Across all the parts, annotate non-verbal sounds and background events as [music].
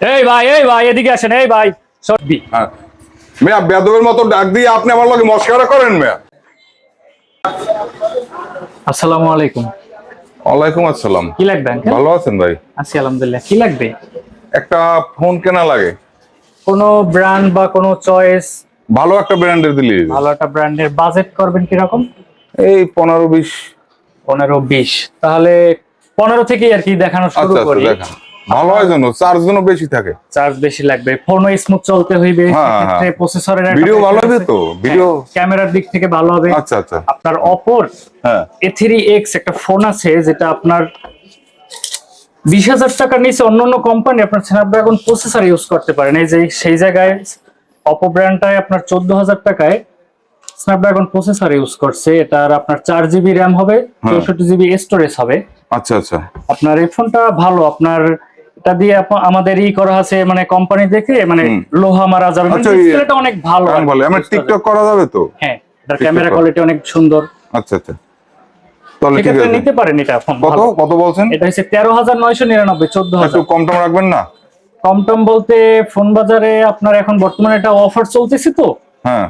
এই ভাই এই ভাই এদিকে আসেন এই ভাই। সবি হ্যাঁ। মেয়া বেদবের মতো ডাক দিয়ে আপনি আমার লগে মস্কারা করেন মেয়া। আসসালামু আলাইকুম। ওয়ালাইকুম আসসালাম। কি লাগবে ভালো আছেন ভাই? আছি আলহামদুলিল্লাহ। কি লাগবে? একটা ফোন কেনা লাগে। কোনো ব্র্যান্ড বা কোনো চয়েস? ভালো একটা ব্র্যান্ডের দিলি। ভালো একটা ব্র্যান্ডের বাজেট করবেন কীরকম? এই পনেরো বিশ। পনেরো বিশ। তাহলে পনেরো থেকেই আর কি দেখানো শুরু আচ্ছা আচ্ছা করি। ভালো হয় জন্য চার্জ জন্য বেশি থাকে। চার্জ বেশি লাগবে। ফোনও স্মুথ চলতে হইবে। হ্যাঁ, সেক্ষেত্রে হ্যাঁ। প্রসেসরের ভিডিও ভালো হবে তো? ভিডিও ক্যামেরার দিক থেকে ভালো হবে। আচ্ছা আচ্ছা। আপনার অপর হ্যাঁ। এ থ্রি এক্স একটা ফোন আছে যেটা আপনার বিশ হাজার টাকার নিচে অন্য অন্য কোম্পানি আপনার স্ন্যাপড্রাগন প্রসেসর ইউজ করতে পারেন। এই যে সেই জায়গায় অপো ব্র্যান্ডটায় আপনার চোদ্দ হাজার টাকায় স্ন্যাপড্রাগন প্রসেসর ইউজ করছে। এটার আপনার চার জিবি র্যাম হবে চৌষট্টি জিবি স্টোরেজ হবে। আচ্ছা আচ্ছা। আপনার এই ফোনটা ভালো। আপনার এটা দিয়ে আমাদের ই করা আছে মানে কোম্পানি দেখে মানে লোহা মারা যাবে। আচ্ছা, ডিসপ্লেটা অনেক ভালো আর আমি কি, বলে আমার টিকটক করা যাবে তো? হ্যাঁ এটার ক্যামেরা কোয়ালিটি অনেক সুন্দর। আচ্ছা আচ্ছা। তাহলে ঠিক আছে। নিতে পারেন এটা ফোন কত কত বলছেন? এটা হচ্ছে তেরো হাজার নয়শো নিরানব্বই চোদ্দ একটু হাজার কম টম রাখবেন না? কম টম বলতে ফোন বাজারে আপনার এখন বর্তমানে অফার চলতেছে তো। হ্যাঁ।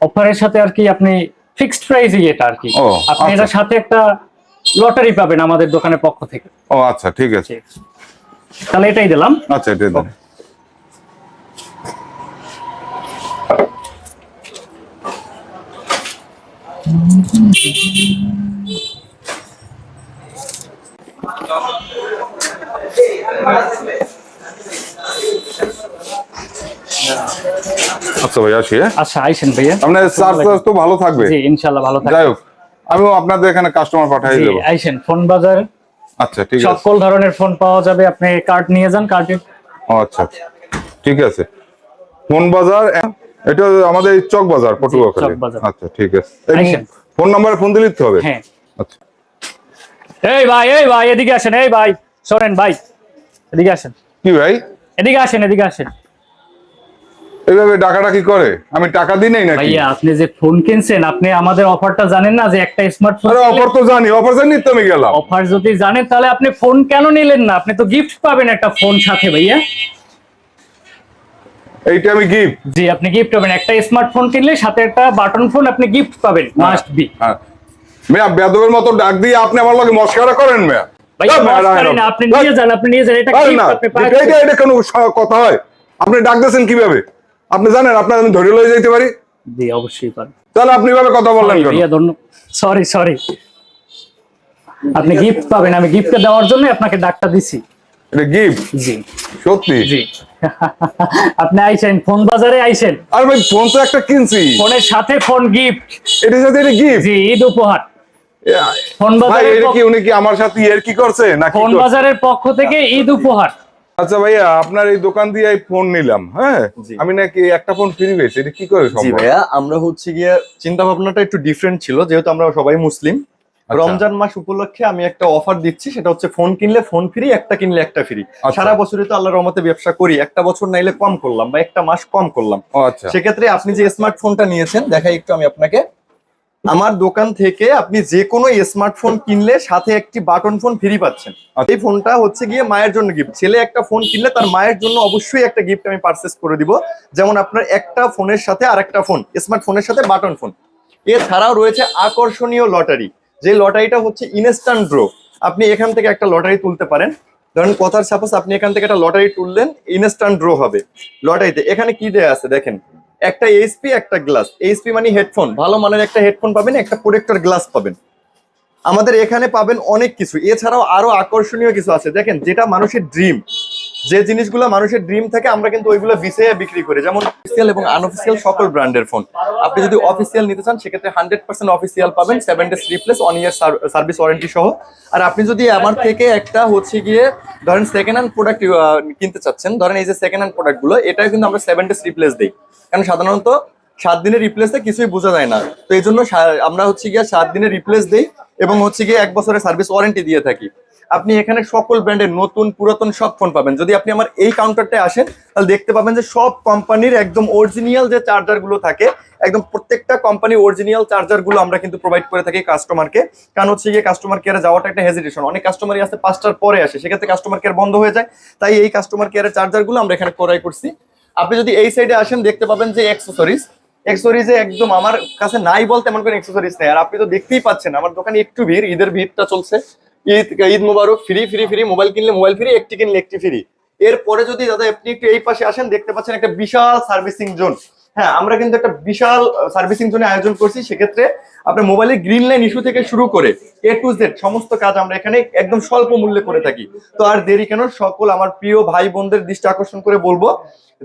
অফারের সাথে আর কি আপনি ফিক্সড প্রাইসই এটা আর কি। আপনি আচ্ছা। এটার সাথে একটা লটারি পাবেন আমাদের দোকানের পক্ষ থেকে। ও আচ্ছা ঠিক আছে। তাহলে এটাই দিলাম। আচ্ছা এটা দেন আচ্ছা ভাই আসি হ্যাঁ? আচ্ছা আইসেন ভাইয়া। আপনার চার্জ তো ভালো থাকবে। জি ইনশাল্লাহ ভালো থাকবে। যাই হোক। আমিও আপনাদের এখানে কাস্টমার পাঠাই দেবো। আইসেন ফোন বাজার। আচ্ছা ঠিক আছে। সকল ধরনের ফোন পাওয়া যাবে আপনি কার্ড নিয়ে যান কার্ডে আচ্ছা আচ্ছা। ঠিক আছে। ফোন বাজার এটা আমাদের চক বাজার পটুয়াখালী। আচ্ছা ঠিক আছে। ফোন নাম্বারে ফোন দিলে তো হবে। হ্যাঁ। আচ্ছা। এই ভাই এই ভাই এদিকে আসেন এই ভাই শোনেন ভাই এদিকে আসেন। কি ভাই? এদিকে আসেন এদিকে আসেন। এইভাবে ডাকাটা কি করে? আমি টাকা দিই নাই নাকি? ভাইয়া আপনি যে ফোন কিনছেন আপনি আমাদের অফারটা জানেন না যে একটা স্মার্টফোন আরে অফার তো জানি অফার জানি তো আমি গেলাম। অফার যদি জানেন তাহলে আপনি ফোন কেন নিলেন না? আপনি তো গিফট পাবেন একটা ফোন সাথে ভাইয়া। এইটা আমি গিফট জি আপনি গিফট পাবেন। একটা স্মার্টফোন কিনলে সাথে একটা বাটন ফোন আপনি গিফট পাবেন মাস্ট বি হ্যাঁ। মেয়া বেদবের মতো ডাক দিয়ে আপনি আমার লগে মস্কারা করেন মেয়া। ভাইয়া আপনি নিয়ে যান আপনি নিয়ে যান এটা আপনি এটা এটা কোনো কথা হয়। আপনি ডাক দিয়েছেন কীভাবে? আপনি জানেন আপনার আমি ধরে লয়ে যেতে পারি? জি অবশ্যই পারেন তাহলে আপনি ভাবে কথা বললেন কেন? Sorry sorry. আপনি গিফট পাবেন আমি গিফটটা দেওয়ার জন্য আপনাকে ডাকটা দিছি। এটা গিফট জি। সত্যি? জি। [laughs] আপনি আইছেন ফোন বাজারে আইছেন। আর ভাই ফোন তো একটা কিনছি। ফোনের সাথে ফোন গিফট এটার সাথে এটা গিফট জি ঈদ উপহার। ফোন বাজারে কি উনি কি আমার সাথে ইয়ার কি করছে না কি ফোন বাজারের পক্ষ থেকে ঈদ উপহার। আচ্ছা ভাইয়া আপনার এই দোকান দিয়ে ফোন নিলাম হ্যাঁ? আমি নাকি একটা ফোন ফ্রি পেয়েছি এটা কি করে জি সম্ভব? ভাইয়া আমরা হচ্ছে গিয়ে চিন্তা ভাবনাটা একটু ডিফারেন্ট ছিল যেহেতু আমরা সবাই মুসলিম। আচ্ছা। রমজান মাস উপলক্ষে আমি একটা অফার দিচ্ছি সেটা হচ্ছে ফোন কিনলে ফোন ফ্রি একটা কিনলে একটা ফ্রি আচ্ছা। সারা বছরই তো আল্লাহর রহমতে ব্যবসা করি একটা বছর নাইলে কম করলাম বা একটা মাস কম করলাম। আচ্ছা। সেক্ষেত্রে আপনি যে স্মার্টফোনটা নিয়েছেন দেখাই একটু আমি আপনাকে। আমার দোকান থেকে আপনি যে কোনো স্মার্টফোন কিনলে সাথে একটি বাটন ফোন ফ্রি পাচ্ছেন। আচ্ছা। এই ফোনটা হচ্ছে গিয়ে মায়ের জন্য গিফট ছেলে একটা ফোন কিনলে তার মায়ের জন্য অবশ্যই একটা গিফট আমি পারচেস করে দিব। যেমন আপনার একটা ফোনের সাথে আর একটা ফোন স্মার্টফোনের সাথে বাটন ফোন এছাড়াও রয়েছে আকর্ষণীয় লটারি যে লটারিটা হচ্ছে ইনস্ট্যান্ট ড্র আপনি এখান থেকে একটা লটারি তুলতে পারেন। ধরেন কথার সাপোজ আপনি এখান থেকে একটা লটারি তুললেন ইনস্ট্যান্ট ড্র হবে। লটারিতে এখানে কি দেয়া আছে দেখেন। একটা এইচপি একটা গ্লাস এইচপি মানে হেডফোন ভালো মানের একটা হেডফোন পাবেন, একটা প্রোটেক্টর গ্লাস পাবেন। আমাদের এখানে পাবেন অনেক কিছু। এছাড়াও আরও আকর্ষণীয় কিছু আছে। দেখেন, যেটা মানুষের ড্রিম যে জিনিসগুলো মানুষের ড্রিম থাকে, আমরা কিন্তু ওইগুলো বিসে বিক্রি করি। যেমন অফিসিয়াল এবং আনঅফিসিয়াল সকল ব্র্যান্ডের ফোন আপনি যদি অফিসিয়াল নিতে চান, সেক্ষেত্রে হান্ড্রেড পার্সেন্ট অফিসিয়াল পাবেন seven days replace one year service warranty সহ। আর আপনি যদি আমার থেকে একটা হচ্ছে গিয়ে, ধরেন সেকেন্ড হ্যান্ড প্রোডাক্ট কিনতে চাচ্ছেন, ধরেন এই যে সেকেন্ড হ্যান্ড প্রোডাক্টগুলো এটাও কিন্তু আমরা সেভেন ডেজ রিপ্লেস দিই। কারণ সাধারণত সাত দিনের রিপ্লেসে কিছুই বোঝা যায় না। তো এই জন্য আমরা হচ্ছে গিয়ে সাত দিনের রিপ্লেস দিই এবং হচ্ছে গিয়ে এক বছরের সার্ভিস ওয়ারেন্টি দিয়ে থাকি। আপনি এখানে সকল ব্র্যান্ডের নতুন, পুরাতন সব ফোন পাবেন। যদি আপনি আমার এই কাউন্টারটায় আসেন, তাহলে দেখতে পাবেন যে সব কোম্পানির একদম অরিজিনাল যে চার্জারগুলো থাকে, একদম প্রত্যেকটা কোম্পানি অরিজিনাল চার্জারগুলো আমরা কিন্তু প্রোভাইড করে থাকি কাস্টমারকে কারণ হচ্ছে গিয়ে কাস্টমার কেয়ারে যাওয়াটা একটা হেজিটেশন অনেক কাস্টমারই আসতে পাঁচটার পরে আসে, সেক্ষেত্রে কাস্টমার কেয়ার বন্ধ হয়ে যায়। তাই এই কাস্টমার কেয়ারের চার্জারগুলো আমরা এখানে ক্রয় করছি। আপনি যদি এই সাইডে আসেন, দেখতে পাবেন যে অ্যাক্সেসরিজ অ্যাক্সেসরিজে একদম আমার কাছে নাই বলতে এমন কোনো অ্যাক্সেসরিজ নেই। আর আপনি তো দেখতেই পাচ্ছেন, আমার দোকানে একটু ভিড়, ঈদের ভিড়টা চলছে। Eid Eid Mubarak free free free mobile কিনলে মোবাইল ফ্রি একটি কিনলে একটি ফ্রি এরপরে যদি দাদা আপনি একটু এই পাশে আসেন, দেখতে পাচ্ছেন একটা বিশাল সার্ভিসিং জোন হ্যাঁ আমরা কিন্তু একটা বিশাল সার্ভিসিং জোনে আয়োজন করছি। সেক্ষেত্রে আপনার মোবাইলের গ্রিন লাইন ইস্যু থেকে শুরু করে এ টু জেড সমস্ত কাজ আমরা এখানে একদম স্বল্প মূল্যে করে থাকি। তো আর দেরি কেন, সকল আমার প্রিয় ভাই বোনদের দৃষ্টি আকর্ষণ করে বলব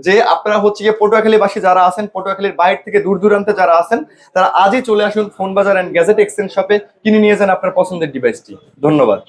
যে আপনারা হচ্ছে গিয়ে পটুয়াখালীবাসী যারা আছেন, পটুয়াখালীর বাইরে থেকে দূর দূরান্তে যারা আছেন, তারা আজই চলে আসুন ফোন বাজার অ্যান্ড গ্যাজেট এক্সচেঞ্জ শপে কিনে নিয়ে যান আপনার পছন্দের ডিভাইসটি ধন্যবাদ।